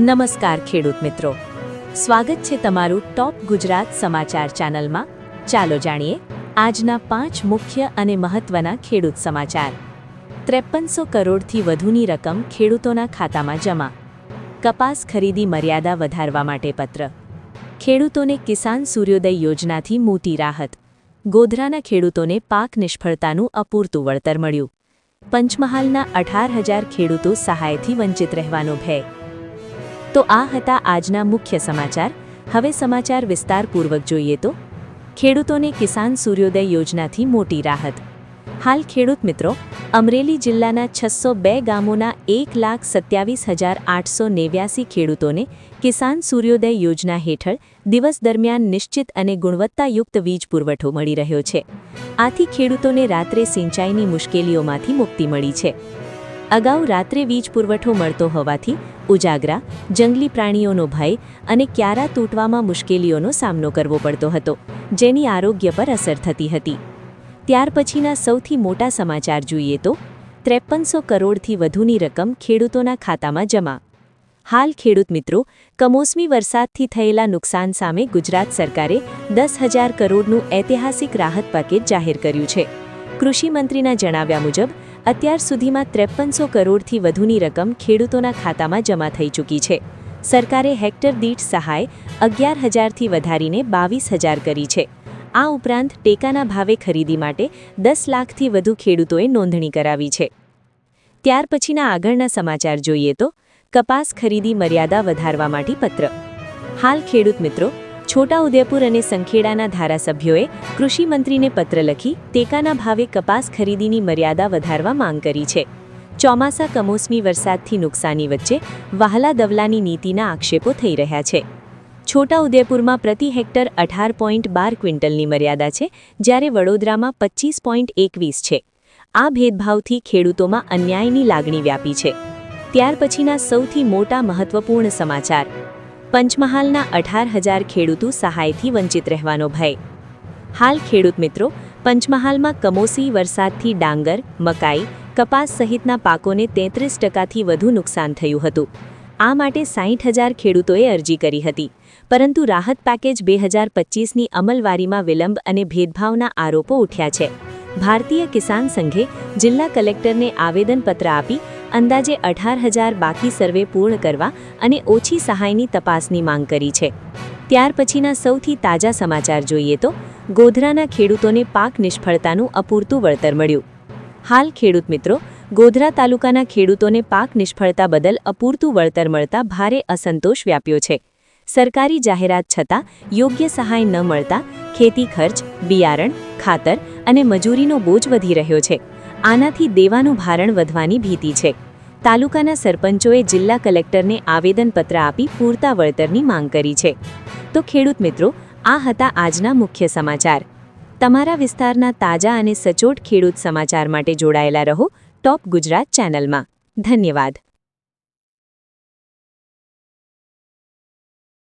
નમસ્કાર ખેડૂત મિત્રો. સ્વાગત છે તમારું ટોપ ગુજરાત સમાચાર ચેનલમાં. ચાલો જાણીએ આજના પાંચ મુખ્ય અને મહત્વના ખેડૂત સમાચાર. ત્રેપનસો કરોડથી વધુની રકમ ખેડૂતોના ખાતામાં જમા. કપાસ ખરીદી મર્યાદા વધારવા માટે પત્ર. ખેડૂતોને કિસાન સૂર્યોદય યોજનાથી મોટી રાહત. ગોધરાના ખેડૂતોને પાક નિષ્ફળતાનું અપૂરતું વળતર મળ્યું. પંચમહાલના અઢાર હજાર ખેડૂતો સહાયથી વંચિત રહેવાનો ભય. તો આ હતા આજના મુખ્ય સમાચાર. હવે સમાચાર વિસ્તારપૂર્વક જોઈએ તો, ખેડૂતોને કિસાન સૂર્યોદય યોજનાથી મોટી રાહત. હાલ ખેડૂત મિત્રો, અમરેલી જિલ્લાના છસો બે ગામોના એક લાખ સત્યાવીસ હજાર આઠસો નેવ્યાસી ખેડૂતોને કિસાન સૂર્યોદય યોજના હેઠળ દિવસ દરમિયાન નિશ્ચિત અને ગુણવત્તાયુક્ત વીજ પુરવઠો મળી રહ્યો છે. આથી ખેડૂતોને રાત્રે સિંચાઈની મુશ્કેલીઓમાંથી મુક્તિ મળી છે. અગાઉ રાત્રે વીજ પુરવઠો મળતો હોવાથી ઉજાગરા, જંગલી પ્રાણીઓનો ભય અને ક્યારા તૂટવામાં મુશ્કેલીઓનો સામનો કરવો પડતો હતો, જેની આરોગ્ય પર અસર થતી હતી. ત્યાર પછીના સૌથી મોટા સમાચાર જોઈએ તો, ત્રેપનસો કરોડથી વધુની રકમ ખેડૂતોના ખાતામાં જમા. હાલ ખેડૂત મિત્રો, કમોસમી વરસાદથી થયેલા નુકસાન સામે ગુજરાત સરકારે દસ હજાર કરોડનું ઐતિહાસિક રાહત પેકેજ જાહેર કર્યું છે. કૃષિમંત્રીના જણાવ્યા મુજબ અત્યાર સુધીમાં ત્રેપનસો કરોડથી વધુની રકમ ખેડૂતોના ખાતામાં જમા થઈ ચૂકી છે. સરકારે હેક્ટર દીઠ સહાય અગિયાર હજારથી વધારીને બાવીસ હજાર કરી છે. આ ઉપરાંત ટેકાના ભાવે ખરીદી માટે દસ લાખથી વધુ ખેડૂતોએ નોંધણી કરાવી છે. ત્યાર પછીના આગળના સમાચાર જોઈએ તો કપાસ ખરીદી મર્યાદા વધારવા માટે પત્ર. હાલ ખેડૂત મિત્રો છોટાઉદેપુર અને સંખેડાના ધારાસભ્યોએ કૃષિ મંત્રીને પત્ર લખી ટેકાના ભાવે કપાસ ખરીદીની મર્યાદા વધારવા માંગ કરી છે. ચોમાસા કમોસમી વરસાદથી નુકસાની વચ્ચે વહાલા દવલાની નીતિના આક્ષેપો થઈ રહ્યા છે. છોટાઉદેપુરમાં પ્રતિ હેક્ટર અઢાર પોઈન્ટ બાર ક્વિન્ટલની મર્યાદા છે, જ્યારે વડોદરામાં પચીસ પોઈન્ટ એકવીસ છે. આ ભેદભાવથી ખેડૂતોમાં અન્યાયની લાગણી વ્યાપી છે. ત્યાર પછીના સૌથી મોટા મહત્વપૂર્ણ સમાચાર. પંચમહાલના અઢાર હજાર ખેડૂતો સહાયથી વંચિત રહેવાનો ભય. હાલ ખેડૂત મિત્રો, પંચમહાલમાં કમોસી વરસાદથી ડાંગર, મકાઈ, કપાસ સહિતના પાકોને તેત્રીસ ટકાથી વધુ નુકસાન થયું હતું. આ માટે સાહીઠ હજાર ખેડૂતોએ અરજી કરી હતી. પરંતુ રાહત પેકેજ બે હજાર પચીસની અમલવારીમાં વિલંબ અને ભેદભાવના આરોપો ઉઠ્યા છે. ભારતીય કિસાન સંઘે જિલ્લા કલેક્ટરને આવેદનપત્ર આપી અંદાજે અઢાર હજાર બાકી સર્વે પૂર્ણ કરવા અને ઓછી સહાયની તપાસની માંગ કરી છે. ત્યાર પછીના સૌથી તાજા સમાચાર જોઈએ તો, ગોધરાના ખેડૂતોને પાક નિષ્ફળતાનું અપૂરતું વળતર મળ્યું. હાલ ખેડૂત મિત્રો, ગોધરા તાલુકાના ખેડૂતોને પાક નિષ્ફળતા બદલ અપૂરતું વળતર મળતા ભારે અસંતોષ વ્યાપ્યો છે. સરકારી જાહેરાત છતાં યોગ્ય સહાય ન મળતા ખેતી ખર્ચ, બિયારણ, ખાતર અને મજૂરીનો બોજ વધી રહ્યો છે. આનાથી દેવાનું ભારણ વધવાની ભીતિ છે. તાલુકાના સરપંચોએ જિલ્લા કલેક્ટરને આવેદનપત્ર આપી પૂરતા વળતરની માંગ કરી છે. તો ખેડૂત મિત્રો, આ હતા આજના મુખ્ય સમાચાર. તમારા વિસ્તારના તાજા અને સચોટ ખેડૂત સમાચાર માટે જોડાયેલા રહો. ટોપ ગુજરાત ચેનલમાં. ધન્યવાદ.